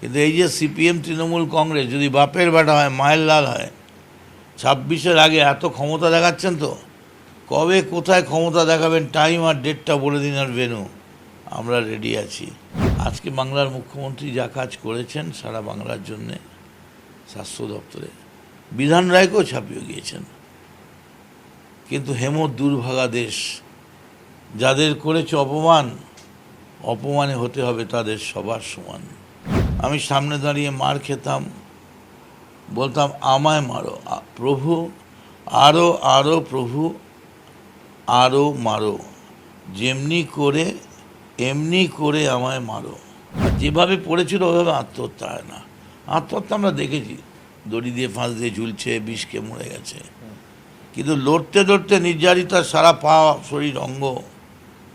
কিন্তু এই যে সিপিএম তৃণমূল কংগ্রেস, যদি বাপের বেটা হয়, মায়ের লাল হয়, ছাব্বিশের আগে এত ক্ষমতা দেখাচ্ছেন তো? কবে কোথায় ক্ষমতা দেখাবেন? টাইম আর ডেটটা বলে দিন আর ভেনু আমরা রেডি আছি। আজকে বাংলার মুখ্যমন্ত্রী যা কাজ করেছেন সারা বাংলার জন্যে স্বাস্থ্য দপ্তরে। বিধান রায়কেও ছাপিয়ে গিয়েছেন। কিন্তু হেম দুর্ভাগা দেশ, যাদের করেছে অপমান, অপমানে হতে হবে তাদের সবার সমান। আমি সামনে দাঁড়িয়ে মার খেতাম। বলতাম, আমায় মারো প্রভু আরও আরও প্রভু আরও মারো। যেমনি করে, এমনি করে আমায় মারো। যেভাবে পড়েছিল, ওভাবে আত্মহত্যা হয় না। আত্মহত্যা আমরা দেখেছি। দড়ি দিয়ে ফাঁস দিয়ে ঝুলছে, বিষকে মরে গেছে। কিন্তু লড়তে লড়তে নির্যাতিতার সারা পা, শরীর, অঙ্গ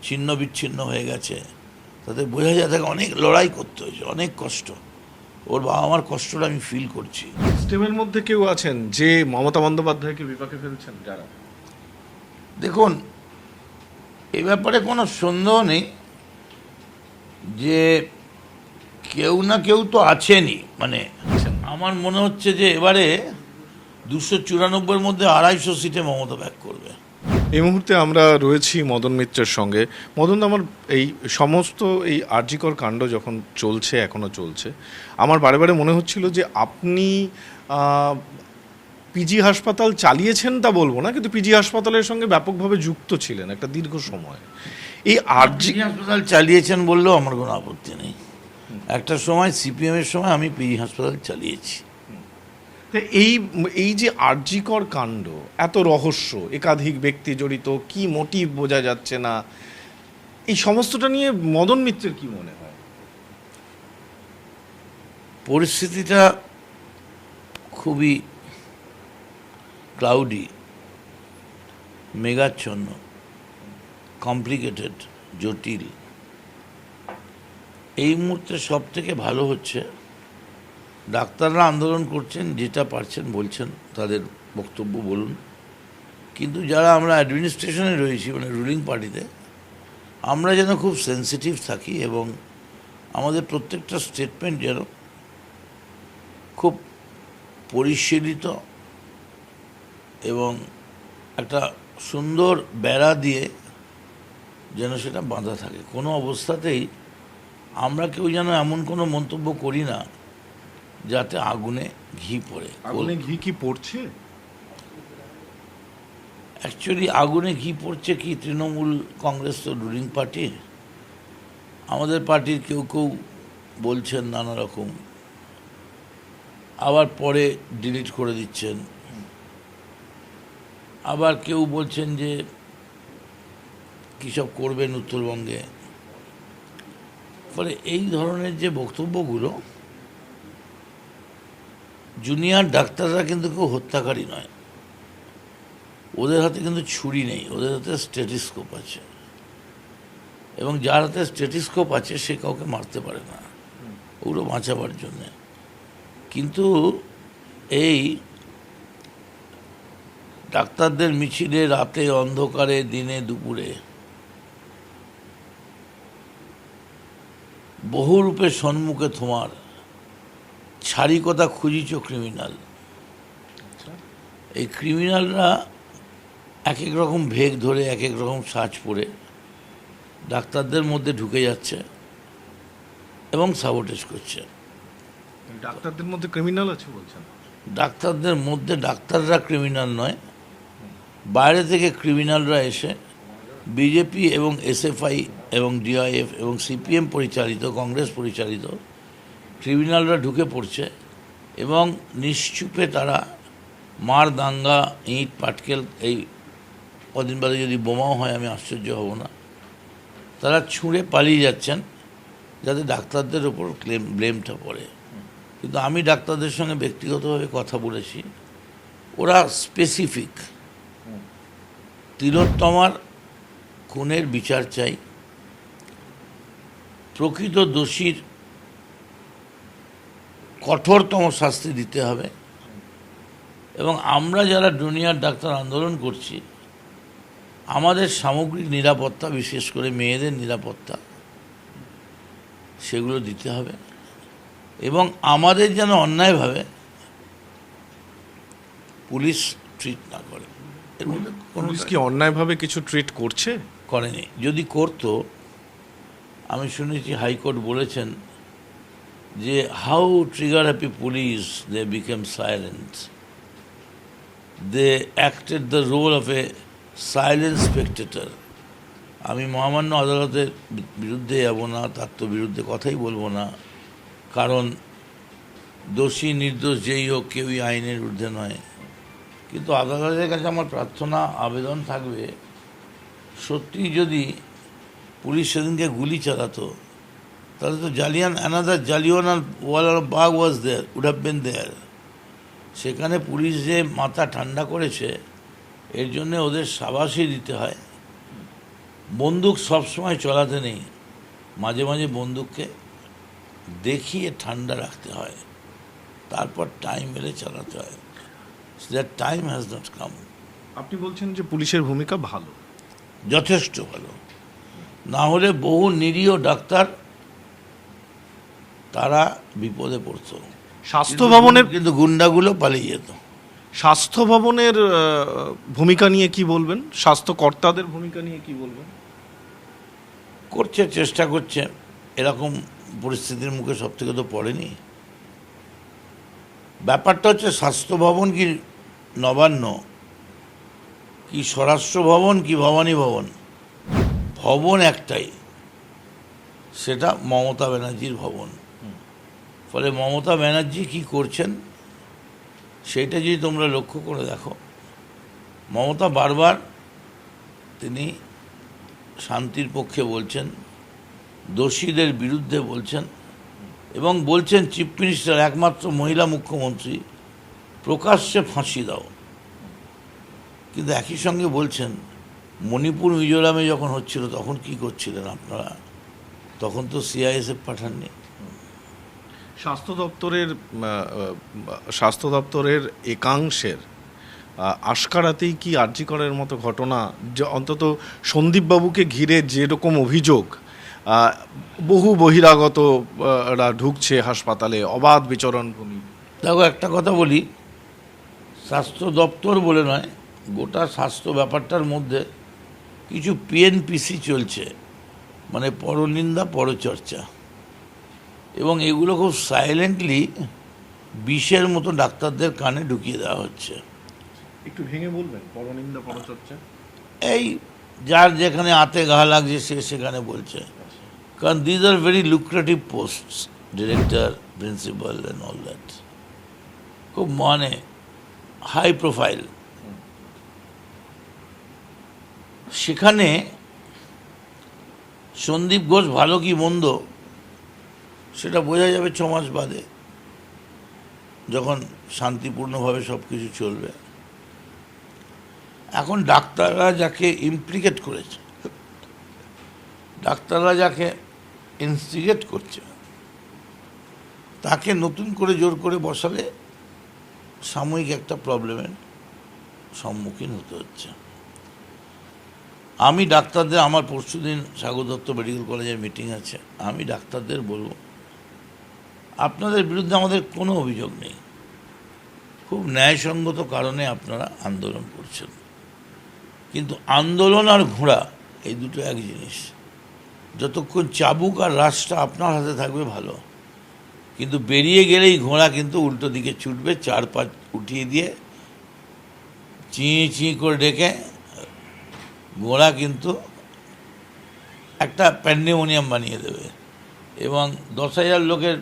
ছিন্ন বিচ্ছিন্ন হয়ে গেছে। তাতে বোঝা যায় তাকে অনেক লড়াই করতে হয়েছে অনেক কষ্ট। ওর বাবা আমার কষ্টটা আমি ফিল করছি। সিস্টেমের মধ্যে কেউ আছেন যে মমতা বন্দ্যোপাধ্যায়কে বিপাকে ফেলছেন যারা? দেখুন এ ব্যাপারে কোনো সন্দেহ নেই যে কেউ না কেউ তো আছেনই। মানে আমার মনে হচ্ছে যে এবারে দুশো চুরানব্বইয়ের মধ্যে আড়াইশো সিটে মমতা ব্যাক করবে। এই মুহূর্তে আমরা রয়েছি মদন মিত্রের সঙ্গে। মদন, আমার এই সমস্ত এই আর্যিকর কাণ্ড যখন চলছে, এখনও চলছে, আমার বারে বারে মনে হচ্ছিল যে আপনি পিজি হাসপাতাল চালিয়েছেন তা বলব না, কিন্তু পিজি হাসপাতালের সঙ্গে ব্যাপকভাবে যুক্ত ছিলেন একটা দীর্ঘ সময়। এই আরজি হাসপাতাল চালিয়েছেন বললেও আমার কোনো আপত্তি নেই। একটা সময় সিপিএম এর সময় আমি পিজি হাসপাতাল চালিয়েছি। এই এই যে আর্যিকর কাণ্ড, এত রহস্য, একাধিক ব্যক্তি জড়িত, কি মোটিভ বোঝা যাচ্ছে না, এই সমস্তটা নিয়ে মদন মিত্রের কি মনে হয়? পরিস্থিতিটা খুবই ক্লাউডি মেঘাচ্ছন্ন কমপ্লিকেটেড জটিল। এই মুহূর্তে সব থেকে ভালো হচ্ছে ডাক্তাররা আন্দোলন করছেন, যেটা পারছেন বলছেন, তাদের বক্তব্য বলুন। কিন্তু যারা আমরা অ্যাডমিনিস্ট্রেশনে রয়েছি মানে রুলিং পার্টিতে আমরা যেন খুব সেন্সিটিভ থাকি এবং আমাদের প্রত্যেকটা স্টেটমেন্ট যেন খুব পরিশীলিত এবং একটা সুন্দর বেড়া দিয়ে যেন সেটা বাঁধা থাকে। কোনো অবস্থাতেই আমরা কেউ যেন এমন কোনো মন্তব্য করি না যাতে আগুনে ঘি পড়ে। আগুনে ঘি কি পড়ছে? অ্যাকচুয়ালি আগুনে ঘি পড়ছে কি তৃণমূল কংগ্রেস তো রুলিং পার্টি আমাদের পার্টির কেউ কেউ বলছেন নানা রকম। আবার পরে ডিলিট করে দিচ্ছেন। আবার কেউ বলছেন যে কী সব করবেন উত্তরবঙ্গে। ফলে এই ধরনের যে বক্তব্যগুলো জুনিয়র ডাক্তাররা কিন্তু কেউ হত্যাকারী নয়। ওদের হাতে কিন্তু ছুরি নেই, ওদের হাতে স্টেটিস্কোপ আছে। এবং যার হাতে স্টেটিস্কোপ আছে, সে কাউকে মারতে পারে না। ওগুলো বাঁচাবার জন্যে। কিন্তু এই ডাক্তারদের মিছিলে রাতে অন্ধকারে, দিনে দুপুরে বহুরূপে সম্মুখে তোমার ছাড়ি কথা খুঁজিছ ক্রিমিনাল এই ক্রিমিনালরা এক এক রকম ভেগ ধরে এক এক রকম সাজ পরে ডাক্তারদের মধ্যে ঢুকে যাচ্ছে এবং সাবোটেজ করছে। ডাক্তারদের মধ্যে ক্রিমিনাল আছে বলছেন? ডাক্তারদের মধ্যে ডাক্তাররা ক্রিমিনাল নয় বাইরে থেকে ক্রিমিনালরা এসে বিজেপি এবং এসএফআই এবং ডিআইএফ এবং সিপিএম পরিচালিত কংগ্রেস পরিচালিত ক্রিমিনালরা ঢুকে পড়ছে এবং নিশ্চুপে তারা মার দাঙ্গা, ইট, পাটকেল, এই কদিন বাদে যদি বোমাও হয়, আমি আশ্চর্য হব না। তারা ছুঁড়ে পালিয়ে যাচ্ছেন যাতে ডাক্তারদের ওপর ক্লেম, ব্লেমটা পড়ে। কিন্তু আমি ডাক্তারদের সঙ্গে ব্যক্তিগতভাবে কথা বলেছি। ওরা স্পেসিফিক। তিলোত্তমার খুনের বিচার চাই। প্রকৃত দোষীর কঠোরতম শাস্তি দিতে হবে। এবং আমরা যারা জুনিয়র ডাক্তার আন্দোলন করছি আমাদের সামগ্রিক নিরাপত্তা বিশেষ করে মেয়েদের নিরাপত্তা সেগুলো দিতে হবে। এবং আমাদের যেন অন্যায়ভাবে পুলিশ ট্রিট না করে। এর মধ্যে পুলিশ কি অন্যায়ভাবে কিছু ট্রিট করছে? করেনি। যদি করতো আমি শুনেছি হাইকোর্ট বলেছেন যে how trigger happy police they became silent they acted the role of a silent spectator আমি মহামান্য আদালতের বিরুদ্ধে যাব না, তার তো বিরুদ্ধে কথাই বলব না। কারণ দোষী নির্দোষ যেই হোক, কেউই আইনের ঊর্ধ্বে নয়। কিন্তু আদালতের কাছে আমার প্রার্থনা, আবেদন থাকবে সত্যি যদি পুলিশ সেদিনকে গুলি চালাতো তাহলে তো জালিয়ান অ্যানাদার জালিয়ান ওয়ালার bug was there would have been there সেখানে পুলিশ যে মাথা ঠান্ডা করেছে এর জন্য ওদের সাবাসই দিতে হয়। বন্দুক সবসময় চলাতে নেই। মাঝে মাঝে বন্দুককে দেখিয়ে ঠান্ডা রাখতে হয়। তারপর টাইম এলে চালাতে হয়। That time has not come আপনি বলছেন যে পুলিশের ভূমিকা ভালো। যথেষ্ট ভালো। না হলে বহু নিরীহ ডাক্তার তারা বিপদে পড়তো। স্বাস্থ্য ভবনের কিন্তু গুন্ডাগুলো পালিয়ে যেত। স্বাস্থ্য ভবনের ভূমিকা নিয়ে কি বলবেন? স্বাস্থ্য কর্তাদের ভূমিকা নিয়ে কি বলবেন? করছে চেষ্টা করছে। এরকম পরিস্থিতির মুখে সব থেকে তো পড়েনি। ব্যাপারটা হচ্ছে স্বাস্থ্য ভবন কি নবান্ন? কি স্বরাষ্ট্র ভবন কি ভবানী ভবন? ভবন একটাই। সেটা মমতা ব্যানার্জির ভবন। ফলে মমতা ব্যানার্জি কি করছেন সেইটা যদি তোমরা লক্ষ্য করে দেখো, মমতা বারবার তিনি শান্তির পক্ষে বলছেন, দোষীদের বিরুদ্ধে বলছেন এবং বলছেন চিফ মিনিস্টার একমাত্র মহিলা মুখ্যমন্ত্রী, প্রকাশ্যে ফাঁসি দাও। কিন্তু একই সঙ্গে বলছেন, মণিপুর মিজোরামে যখন হচ্ছিল, তখন কি করছিলেন আপনারা? তখন তো সিআইএসএফ পাঠাননি। স্বাস্থ্য দপ্তরের স্বাস্থ্য দপ্তরের একাংশের আশকারাতেই কি আর্যিকরের মতো ঘটনা যে অন্তত সন্দীপবাবুকে ঘিরে যেরকম অভিযোগ বহু বহিরাগত আহ, রা ঢুকছে হাসপাতালে অবাধ বিচরণ ভূমি। দেখো একটা কথা বলি স্বাস্থ্য দপ্তর বলে নয় গোটা স্বাস্থ্য ব্যাপারটার মধ্যে কিছু পিএনপিসি চলছে মানে পরনিন্দা পরচর্চা। এবং এগুলো খুব সাইলেন্টলি বিষের মতো ডাক্তারদের কানে ঢুকিয়ে দেওয়া হচ্ছে। একটু ভেঙে বলবেন পরনিন্দা পরচর্চা? এই যার যেখানে আতে ঘা লাগছে সে সেখানে বলছে। কারণ these are very lucrative post director principal and all that খুব মানে হাই প্রোফাইল সেখানে সন্দীপ ঘোষ ভালো কি মন্দ? সেটা বোঝা যাবে ছ মাস বাদে, যখন শান্তিপূর্ণভাবে সব কিছু চলবে। এখন ডাক্তাররা যাকে ইমপ্লিকেট করেছে, ডাক্তাররা যাকে ইনস্টিগেট করছে, তাকে নতুন করে জোর করে বসালে সাময়িক একটা প্রবলেমের সম্মুখীন হতে হচ্ছে। আমি ডাক্তারদের, আমার পরশুদিন সাগর দত্ত মেডিকেল কলেজের মিটিং আছে, আমি ডাক্তারদের বলব আপনাদের বিরুদ্ধে আমাদের কোনো অভিযোগ নেই। খুব ন্যায়সঙ্গত কারণে আপনারা আন্দোলন করছেন। কিন্তু আন্দোলন আর ঘোড়া, এই দুটো এক জিনিস। যতক্ষণ চাবুক আর রাসটা আপনার হাতে থাকবে, ভালো। কিন্তু বেরিয়ে গেলেই ঘোড়া কিন্তু উল্টো দিকে ছুটবে চার পাঁচ উঠিয়ে দিয়ে চিঁ চিঁ করে ডেকে, ঘোড়া কিন্তু একটা প্যান্ডেমোনিয়াম বানিয়ে দেবে। এবং দশ হাজার লোকের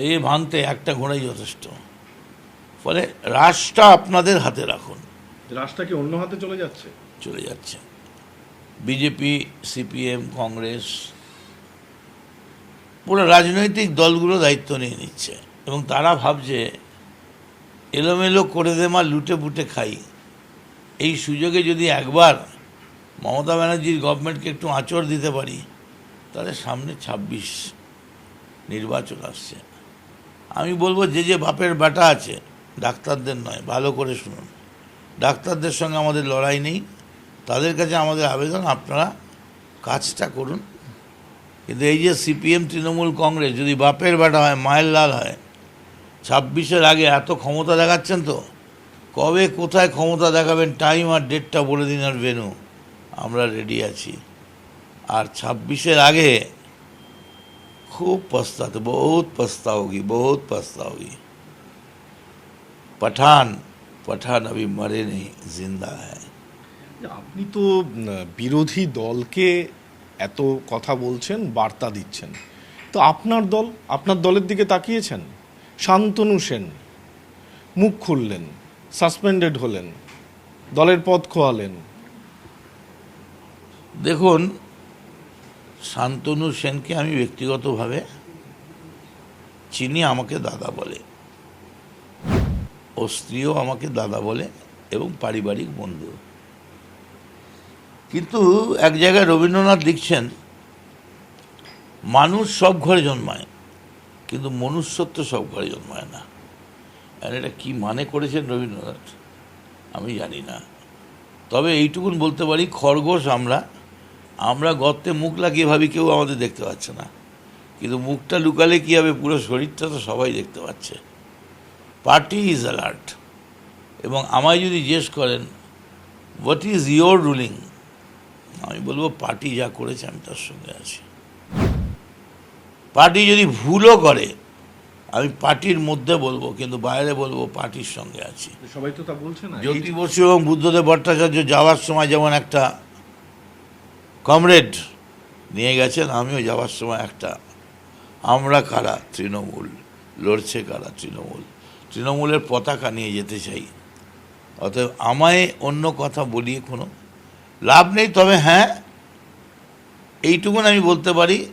এ ভাঙতে একটা ঘোড়াই যথেষ্ট। ফলে রাসটা আপনাদের হাতে রাখুন। রাস্তা কি অন্য হাতে চলে যাচ্ছে? চলে যাচ্ছে। বিজেপি সিপিএম কংগ্রেস পুরো রাজনৈতিক দলগুলো দায়িত্ব নিয়ে নিচ্ছে। এবং তারা ভাবছে এলোমেলো করে দে মা লুটে পুটে খাই। এই সুযোগে যদি একবার মমতা ব্যানার্জির গভর্নমেন্টকে একটু আঁচড় দিতে পারি তাহলে সামনে ছাব্বিশ নির্বাচন আসছে। আমি বলব যে যে বাপের বেটা আছে, ডাক্তারদের নয়, ভালো করে শুনুন। ডাক্তারদের সঙ্গে আমাদের লড়াই নেই। তাদের কাছে আমাদের আবেদন, আপনারা কাজটা করুন। কিন্তু এই যে সিপিএম তৃণমূল কংগ্রেস, যদি বাপের বেটা হয়, মায়ের লাল হয়, ছাব্বিশের আগে এত ক্ষমতা দেখাচ্ছেন তো? কবে, কোথায় ক্ষমতা দেখাবেন? টাইম আর ডেটটা বলে দিন আর ভেনু। আমরা রেডি আছি। আর ছাব্বিশের আগে खूब पछताते बहुत पछताओगी बहुत पछताओगी पठान पठान अभी मरे नहीं जिंदा है আপনি তো উম, বিরোধী দলকে এত কথা বলছেন বার্তা দিচ্ছেন তো আপনার দল আপনার দলের দিকে তাকিয়েছেন শান্তনু সেন মুখ খুললেন সাসপেন্ডেড হলেন দলের পদ খোয়ালেন দেখুন শান্তনু সেনকে আমি ব্যক্তিগতভাবে চিনি, আমাকে দাদা বলে। ও স্ত্রীও আমাকে দাদা বলে এবং পারিবারিক বন্ধু কিন্তু এক জায়গায় রবীন্দ্রনাথ লিখছেন, মানুষ সব ঘরে জন্মায়, কিন্তু মনুষ্যত্ব সব ঘরে জন্মায় না। আর এটা কি মানে করেছেন রবীন্দ্রনাথ, আমি জানি না। তবে এইটুকুন বলতে পারি, খরগোশ আমরা আমরা গর্তে মুখ লাগিয়ে ভাবি কেউ আমাদের দেখতে পাচ্ছে না। কিন্তু মুখটা লুকালে কী হবে? পুরো শরীরটা তো সবাই দেখতে পাচ্ছে। পার্টি ইজ অ্যালার্ট এবং আমায় যদি জিজ্ঞেস করেন হোয়াট ইজ ইয়োর রুলিং আমি বলব পার্টি যা করেছে আমি তার সঙ্গে আছি। পার্টি যদি ভুলও করে আমি পার্টির মধ্যে বলব কিন্তু বাইরে বলব পার্টির সঙ্গে আছি। সবাই তো তা বলছে না। জ্যোতি বসু এবং বুদ্ধদেব ভট্টাচার্য যাওয়ার সময় যেমন একটা কমরেড নিয়ে গেছেন, আমিও যাওয়ার সময় একটা। আমরা কারা? তৃণমূল। লড়ছে কারা? তৃণমূল। তৃণমূলের পতাকা নিয়ে যেতে চাই। অতএব আমায় অন্য কথা বলিয়ে কোনো লাভ নেই, তবে হ্যাঁ এইটুকুন আমি বলতে পারি।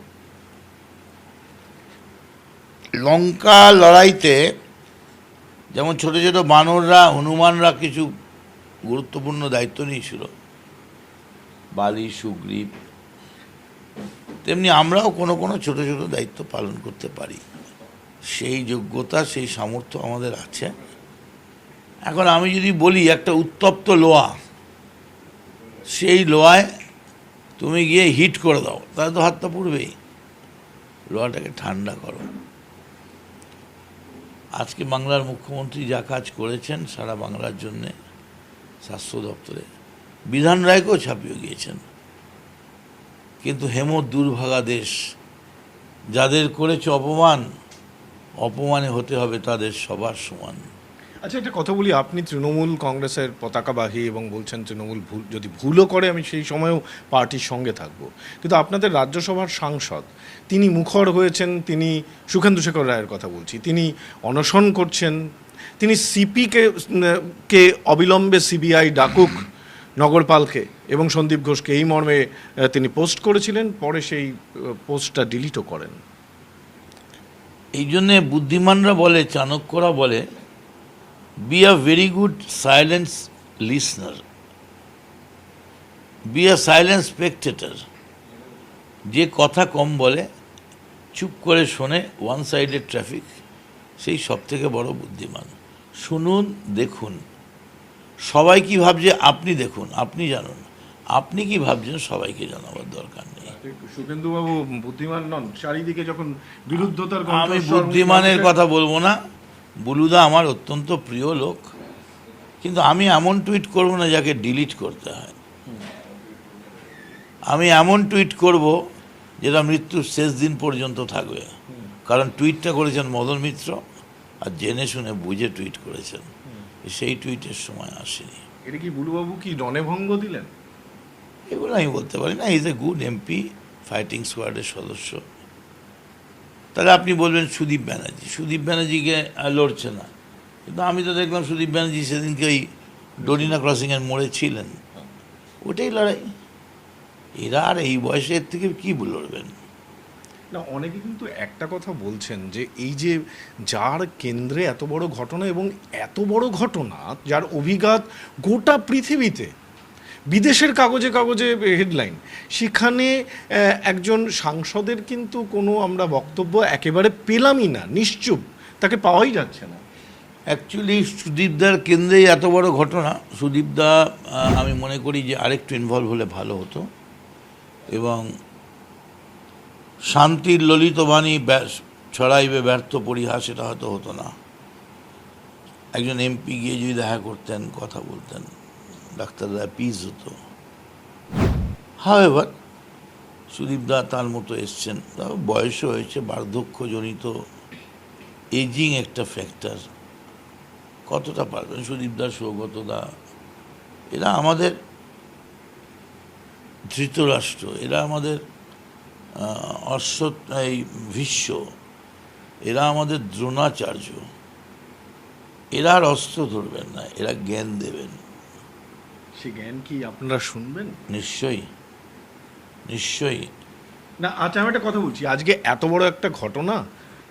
লঙ্কা লড়াইতে যেমন ছোট ছোট বানররা, হনুমানরা কিছু গুরুত্বপূর্ণ দায়িত্ব নিয়েছিল বালি, সুগ্রীব, তেমনি আমরাও কোনো কোনো ছোট ছোট দায়িত্ব পালন করতে পারি। সেই যোগ্যতা, সেই সামর্থ্য আমাদের আছে। এখন আমি যদি বলি, একটা উত্তপ্ত লোয়া, সেই লোয়ায় তুমি গিয়ে হিট করে দাও, তাহলে তো হাতটা পুড়বেই। লোয়াটাকে ঠান্ডা করো। আজকে বাংলার মুখ্যমন্ত্রী যা কাজ করেছেন, সারা বাংলার জন্যে স্বাস্থ্য দপ্তরে বিধান রায়কেও ছাপিয়ে গিয়েছেন। কিন্তু হেম দুর্ভাগা দেশ, যাদের করেছে অপমান, অপমানে হতে হবে তাদের সবার সমান। আচ্ছা একটা কথা বলি, আপনি তৃণমূল কংগ্রেসের পতাকাবাহী এবং বলছেন তৃণমূল ভুল, যদি ভুলও করে, আমি সেই সময়েও পার্টির সঙ্গে থাকব। কিন্তু আপনাদের রাজ্যসভার সাংসদ, তিনি মুখর হয়েছেন, তিনি সুখেন্দু শেখর রায়ের কথা বলছি, তিনি অনশন করছেন, তিনি সিপিকে কে অবিলম্বে সিবিআই ডাকুক নগরপালকে এবং সন্দীপ ঘোষকে এই মর্মে তিনি পোস্ট করেছিলেন, পরে সেই পোস্টটা ডিলিটও করেন। এই জন্যে বুদ্ধিমানরা বলে, চাণক্যরা বলে be a very good silence listener be a silence spectator যে কথা কম বলে, চুপ করে শোনে ওয়ান সাইডেড ট্রাফিক সেই সব থেকে বড় বুদ্ধিমান। শুনুন, দেখুন। সবাই কি ভাবছে? আপনি দেখুন আপনি জানুন। আপনি কি ভাবছেন? সবাইকে জানাবার দরকার নেই। সুখেন্দু বাবু বুদ্ধিমান নন। চারিদিকে যখন বিরুদ্ধতার আমি বুদ্ধিমানের কথা বলব না। বুলুদা আমার অত্যন্ত প্রিয় লোক। কিন্তু আমি এমন টুইট করব না যাকে ডিলিট করতে হয়। আমি এমন টুইট করব যেটা মৃত্যুর শেষ দিন পর্যন্ত থাকবে। কারণ টুইটটা করেছেন মদন মিত্র আর জেনে শুনে বুঝে টুইট করেছেন সেই টুইটের সময় আসেনি। এটা কি বুলুবাবু কি রণভঙ্গ দিলেন? এগুলো আমি বলতে পারি না is a good MP fighting স্কোয়াডের সদস্য। তাহলে আপনি বলবেন সুদীপ ব্যানার্জি। সুদীপ ব্যানার্জিকে লড়ছে না। কিন্তু আমি তো দেখলাম সুদীপ ব্যানার্জি সেদিনকে ওই ডোরিনা ক্রসিংয়ের মোড়ে ছিলেন। ওটাই লড়াই। এরা আর এই বয়সে এর থেকে কী লড়বেন? না, অনেকে কিন্তু একটা কথা বলছেন যে এই যে যার কেন্দ্রে এত বড় ঘটনা এবং এত বড় ঘটনা যার অভিঘাত গোটা পৃথিবীতে, বিদেশের কাগজে কাগজে হেডলাইন সেখানে একজন সাংসদের কিন্তু কোনো আমরা বক্তব্য একেবারে পেলামই না, নিশ্চুপ, তাকে পাওয়াই যাচ্ছে না। অ্যাকচুয়ালি সুদীপদার কেন্দ্রেই এত বড় ঘটনা। সুদীপদা আমি মনে করি যে আরেকটু ইনভলভ হলে ভালো হতো। এবং শান্তির ললিত বাণী ছড়াইবে, ব্যর্থ পরিহাস এটা হয়তো হতো না। একজন এমপি গিয়ে যদি দেখা করতেন, কথা বলতেন, ডাক্তাররা পিস হতো। হাওয়েভার সুদীপ দা তার মতো এসছেন। তার বয়সও হয়েছে, বার্ধক্যজনিত এজিং একটা ফ্যাক্টর কতটা পারবেন সুদীপ দা, সৌগত দা? এরা আমাদের ধৃতরাষ্ট্র, এরা আমাদের অশ্ব এই ভীষ্ম এরা আমাদের দ্রোণাচার্য। এরা আর অস্ত্র ধরবেন না এরা জ্ঞান দেবেন। সে জ্ঞান কি আপনারা শুনবেন? নিশ্চয়ই নিশ্চয়ই। না আচ্ছা আমি একটা কথা বলছি। আজকে এত বড় একটা ঘটনা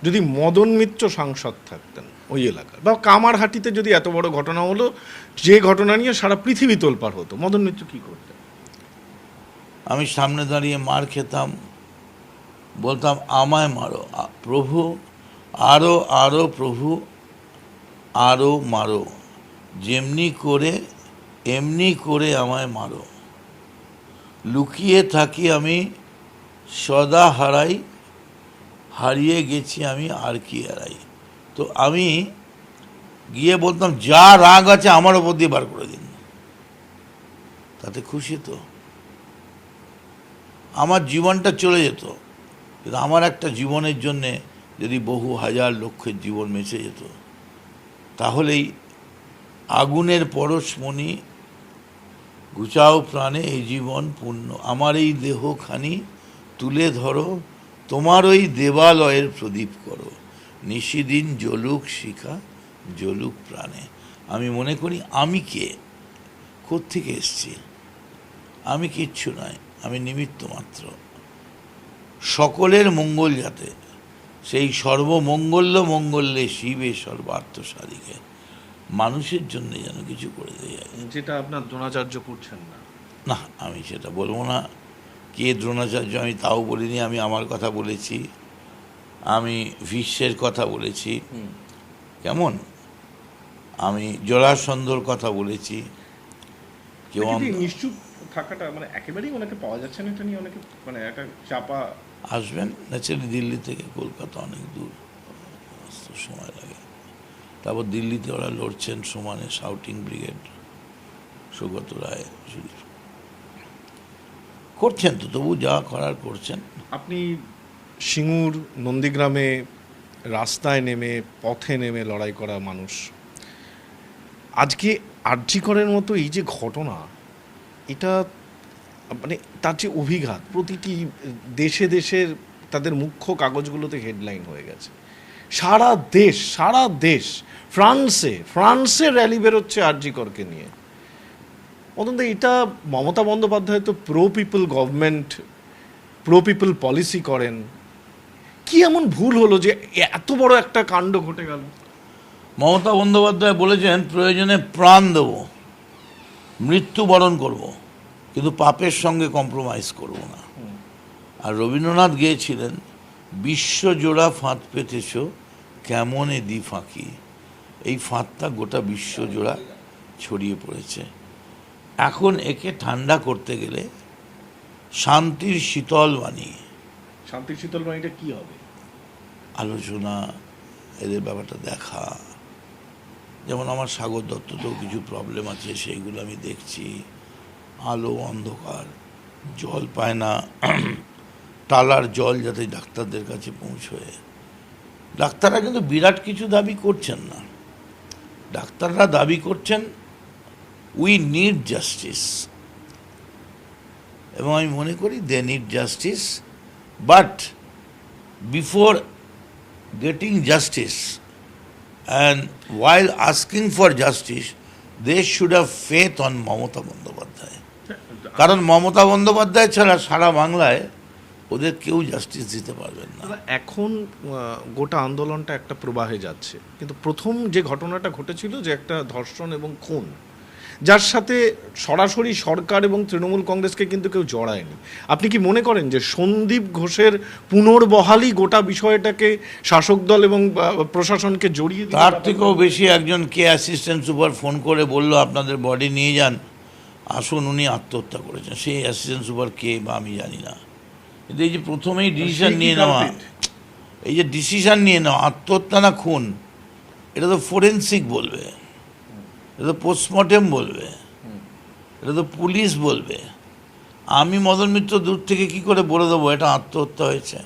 যদি মদন মিত্র সাংসদ থাকতেন ওই এলাকার বা কামারহাটিতে যদি এত বড় ঘটনা হলো যে ঘটনা নিয়ে সারা পৃথিবী তোলপার হতো মদন মিত্র কি করতেন? আমি সামনে দাঁড়িয়ে মার খেতাম বলতাম, আমায় মারো প্রভু আরও আরও প্রভু আরও মারো। যেমনি করে, এমনি করে আমায় মারো। লুকিয়ে থাকি আমি, সদা হারাই, হারিয়ে গেছি আমি আর কি হারাই। তো আমি গিয়ে বলতাম, যা রাগ আছে আমার ওপর দিয়ে বার করে দিন। তাতে খুশি তো। আমার জীবনটা চলে যেত। কিন্তু আমার একটা জীবনের জন্যে যদি বহু হাজার লক্ষের জীবন মেচে যেত, তাহলেই আগুনের পরশমণি ঘুচাও প্রাণে এই জীবন পূর্ণ। আমার এই দেহখানি তুলে ধরো, তোমার ওই দেবালয়ের প্রদীপ করো। নিশিদিন জলুক শিখা জলুক প্রাণে। আমি মনে করি, আমি কে? কোত্থেকে এসছি? আমি কিচ্ছু নয়, আমি নিমিত্ত মাত্র। সকলের মঙ্গল যাতে। সেই সর্বমঙ্গল্য মঙ্গলে শিবে সর্বার্থ সাধিকে মানুষের জন্য যেন কিছু করে দেয় যেটা আপনার দ্রোণাচার্য করছেন না। না আমি সেটা বলব না। কে দ্রোণাচার্য আমি তাও বলিনি আমি আমার কথা বলেছি। আমি ভীষ্মের কথা বলেছি। কেমন? আমি জরাসন্ধর কথা বলেছি। কেউ আম- নিশ্চুপ থাকাটা মানে একেবারেই ওনাকে পাওয়া যাচ্ছে না এটা নিয়ে? অনেকে মানে একটা চাপা আসবেন। ন্যাচারালি দিল্লি থেকে কলকাতা অনেক দূর। সময় লাগে। তারপর দিল্লিতে ওরা লড়ছেন সমানে শাউটিং ব্রিগেড, সুগত রায় করছেন তো, তবু যা করার করছেন। আপনি সিঙ্গুর নন্দীগ্রামে রাস্তায় নেমে, পথে নেমে লড়াই করা মানুষ। আজকে আর্যিকরের মতো এই যে ঘটনা, এটা মানে তার যে অভিঘাত, প্রতিটি দেশে দেশের তাদের মুখ্য কাগজগুলোতে হেডলাইন হয়ে গেছে। সারা দেশ সারা দেশ, ফ্রান্সে ফ্রান্সে র্যালি বেরোচ্ছে আর্যিকরকে নিয়ে। অন্তত এটা মমতা বন্দ্যোপাধ্যায় তো pro people government pro people policy করেন। কি এমন ভুল হলো যে এত বড় একটা কাণ্ড ঘটে গেল? মমতা বন্দ্যোপাধ্যায় বলেছেন, প্রয়োজনে প্রাণ দেব, মৃত্যুবরণ করব। কিন্তু পাপের সঙ্গে কম্প্রোমাইজ করব না। আর রবীন্দ্রনাথ গিয়েছিলেন বিশ্বজোড়া ফাঁদ পেতেছ কেমন এ দি ফাঁকি? এই ফাঁদটা গোটা বিশ্বজোড়া ছড়িয়ে পড়েছে। এখন একে ঠান্ডা করতে গেলে শান্তির শীতল বাণী। শান্তি শীতল বাণীটা কি হবে? আলোচনা এদের ব্যাপারটা দেখা। যেমন আমার সাগর দত্ততেও কিছু প্রবলেম আছে সেইগুলো আমি দেখছি। আলো, অন্ধকার, জল পায় না। টালার জল যাতে ডাক্তারদের কাছে পৌঁছয়। ডাক্তাররা কিন্তু বিরাট কিছু দাবি করছেন না। ডাক্তাররা দাবি করছেন উই নিড জাস্টিস এবং আমি মনে করি they need justice but before getting justice and while asking for justice, they should have faith on Mamata Bandyopadhyay. কারণ মমতা বন্দ্যোপাধ্যায় ছাড়া সারা বাংলায় ওদের কেউ জাস্টিস দিতে পারবেন না। এখন গোটা আন্দোলনটা একটা প্রবাহে যাচ্ছে। কিন্তু প্রথম যে ঘটনাটা ঘটেছিল যে একটা ধর্ষণ এবং খুন যার সাথে সরাসরি সরকার এবং তৃণমূল কংগ্রেসকে কিন্তু কেউ জড়ায়নি। আপনি কি মনে করেন যে সন্দীপ ঘোষের পুনর্বহালই গোটা বিষয়টাকে শাসক দল এবং প্রশাসনকে জড়িয়ে তার থেকেও বেশি একজন কে অ্যাসিস্ট্যান্ট সুপার ফোন করে বলল আপনাদের বডি নিয়ে যান। আসুন উনি আত্মহত্যা করেছেন। সেই অ্যাসিস্ট্যান্ট সুপার কে বা আমি জানি না। কিন্তু এই যে প্রথমেই ডিসিশন নিয়ে নেওয়া এই যে ডিসিশন নিয়ে নেওয়া আত্মহত্যা না খুন এটা তো ফোরেন্সিক বলবে। এটা তো পোস্টমর্টেম বলবে। এটা তো পুলিশ বলবে। আমি মদন মিত্র দূর থেকে কি করে বলে দেবো এটা আত্মহত্যা হয়েছে?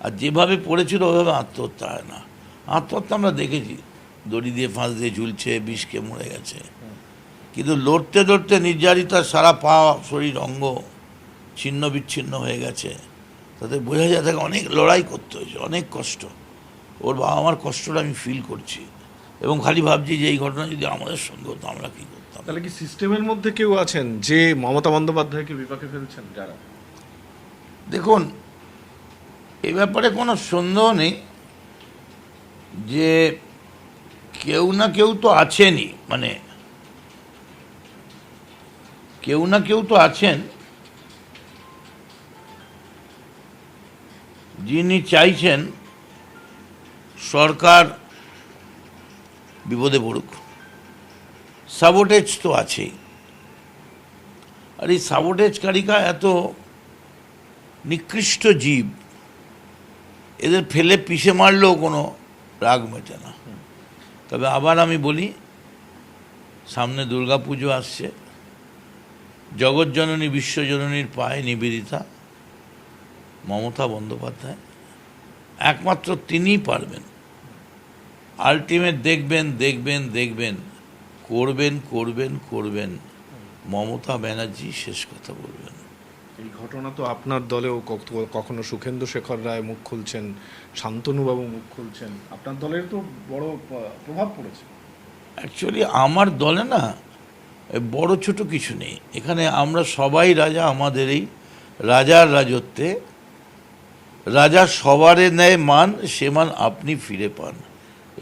আর যেভাবে পড়েছিল ওইভাবে আত্মহত্যা হয় না। আত্মহত্যা আমরা দেখেছি। দড়ি দিয়ে ফাঁস দিয়ে ঝুলছে বিষকে মরে গেছে। কিন্তু লড়তে লড়তে নির্যাতিতার সারা পা শরীর অঙ্গ ছিন্ন বিচ্ছিন্ন হয়ে গেছে। তাতে বোঝা যায় তাকে অনেক লড়াই করতে হয়েছে অনেক কষ্ট। ওর বাবা আমার কষ্টটা আমি ফিল করছি। এবং খালি ভাবছি যে এই ঘটনা যদি আমাদের সঙ্গে হতো আমরা কী করতাম? তাহলে কি সিস্টেমের মধ্যে কেউ আছেন যে মমতা বন্দ্যোপাধ্যায়কে বিপাকে ফেলছেন? যারা। দেখুন এ ব্যাপারে কোনো সন্দেহ নেই যে কেউ না কেউ তো আছেনই। মানে কেউ না কেউ তো আছেন। যিনি চাইছেন সরকার বিপদে পড়ুক। সাবোটেজ তো আছেই। আর এই সাবোটেজকারিকা এত নিকৃষ্ট জীব, এদের ফেলে পিষে মারলেও কোনো রাগ মেটে না। তবে আবার আমি বলি, সামনে দুর্গা পুজো আসছে। জগৎজননী বিশ্বজননীর পায়ে নিবেদিতা মমতা বন্দ্যোপাধ্যায়। একমাত্র তিনিই পারবেন। আলটিমেট দেখবেন দেখবেন দেখবেন করবেন করবেন করবেন। মমতা ব্যানার্জি শেষ কথা বলবেন। এই ঘটনা তো আপনার দলেও কখনো সুখেন্দু শেখর রায় মুখ খুলছেন শান্তনুবাবু মুখ খুলছেন। আপনার দলের তো বড় প্রভাব পড়েছে। অ্যাকচুয়ালি আমার দলে না বড় ছোট কিছু নেই। এখানে আমরা সবাই রাজা আমাদের এই রাজার রাজত্বে। রাজা সবারে নেয় মান সে মান আপনি ফিরে পান।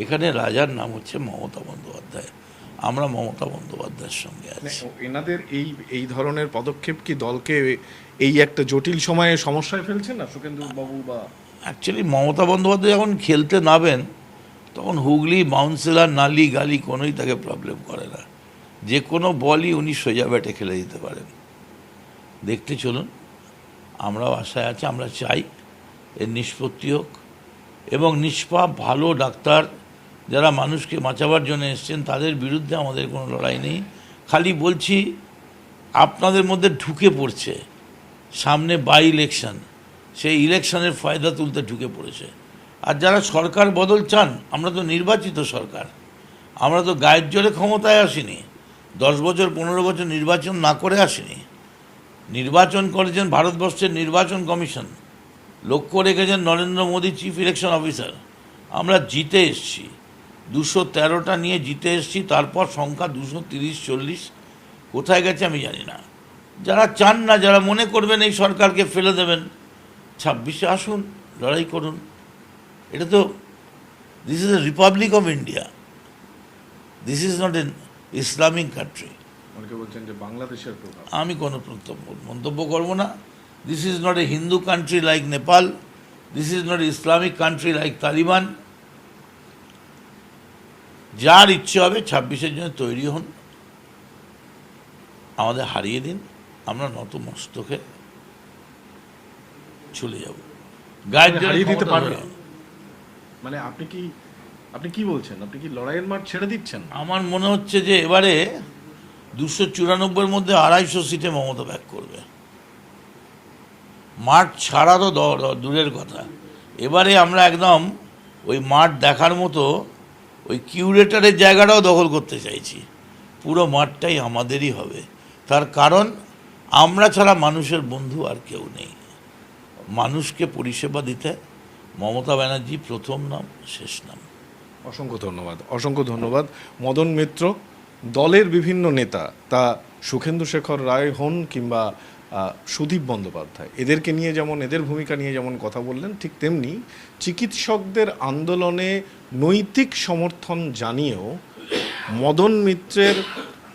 এখানে রাজার নাম হচ্ছে মমতা বন্দ্যোপাধ্যায়। আমরা মমতা বন্দ্যোপাধ্যায়ের সঙ্গে আছি। এনাদের এই এই ধরনের পদক্ষেপ কি দলকে এই একটা জটিল সময়ে সমস্যায় ফেলছে না সুখেন্দু বাবু বা? অ্যাকচুয়ালি মমতা বন্দ্যোপাধ্যায় যখন খেলতে নামেন তখন হুগলি বাউন্সেলার নালি গালি কোনোই তাকে প্রবলেম করে না। যে কোনো বলই উনি সোজা ব্যাটে খেলে দিতে পারেন। দেখতে চলুন, আমরাও আশায় আছি, আমরা চাই এর নিষ্পত্তি হোক এবং নিষ্পাপ ভালো ডাক্তার যারা মানুষকে বাঁচাবার জন্য এসছেন, তাদের বিরুদ্ধে আমাদের কোনো লড়াই নেই। খালি বলছি, আপনাদের মধ্যে ঢুকে পড়ছে, সামনে বাই ইলেকশন সেই ইলেকশনের ফায়দা তুলতে ঢুকে পড়েছে। আর যারা সরকার বদল চান, আমরা তো নির্বাচিত সরকার, আমরা তো গায়ের জোরে ক্ষমতায় আসিনি। দশ বছর, পনেরো বছর নির্বাচন না করে আসেনি। নির্বাচন করেছেন ভারতবর্ষের নির্বাচন কমিশন। লক্ষ্য রেখেছেন Narendra Modi chief election officer আমরা জিতে এসছি। দুশো তেরোটা নিয়ে জিতে এসছি, তারপর সংখ্যা দুশো তিরিশ, চল্লিশ। কোথায় গেছে আমি জানি না। যারা চান না, যারা মনে করবেন এই সরকারকে ফেলে দেবেন, ছাব্বিশে আসুন, লড়াই করুন। এটা তো this is a republic of India this is not an Islamic country অনেকে বলছেন যে বাংলাদেশের প্রভাব। আমি কোনো মন্তব্য করব না। This is not a Hindu country like Nepal this is not Islamic country like Taliban যার ইচ্ছে হবে ছাব্বিশের জন্য তৈরি হন। আমাদের হারিয়ে দিন। আমরা নত মস্তকে চলে যাব। জোরে হারিয়ে দিতে পারবে? মানে আপনি কি আপনি কি বলছেন? আপনি কি লড়াইয়ের মাঠ ছেড়ে দিচ্ছেন? আমার মনে হচ্ছে যে এবারে দুশো চুরানব্বইয়ের মধ্যে আড়াইশো সিটে মমতা ব্যাক করবে। মাঠ ছাড়া তো দূরের কথা। এবারে আমরা একদম ওই মাঠ দেখার মতো ওই কিউরেটারের জায়গাটাও দখল করতে চাইছি। পুরো মাঠটাই আমাদেরই হবে। তার কারণ, আমরা ছাড়া মানুষের বন্ধু আর কেউ নেই। মানুষকে পরিষেবা দিতে মমতা ব্যানার্জি প্রথম নাম, শেষ নাম। অসংখ্য ধন্যবাদ। অসংখ্য ধন্যবাদ। মদন মিত্র, দলের বিভিন্ন নেতা, তা সুখেন্দু শেখর রায় হন কিংবা সুদীপ বন্দ্যোপাধ্যায়। এদেরকে নিয়ে যেমন, এদের ভূমিকা নিয়ে যেমন কথা বললেন, ঠিক তেমনি চিকিৎসকদের আন্দোলনে নৈতিক সমর্থন জানিয়েও মদন মিত্রের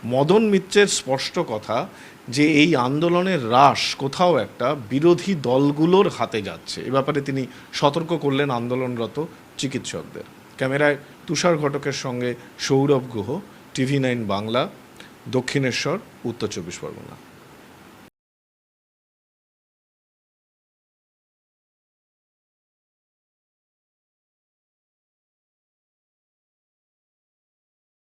মদন মিত্রের স্পষ্ট কথা যে এই আন্দোলনের হ্রাস কোথাও একটা বিরোধী দলগুলোর হাতে যাচ্ছে। এ ব্যাপারে তিনি সতর্ক করলেন আন্দোলনরত চিকিৎসকদের। ক্যামেরায় তুষার ঘটকের সঙ্গে সৌরভ গুহ টিভি নাইন বাংলা দক্ষিণেশ্বর উত্তর চব্বিশ পরগনা।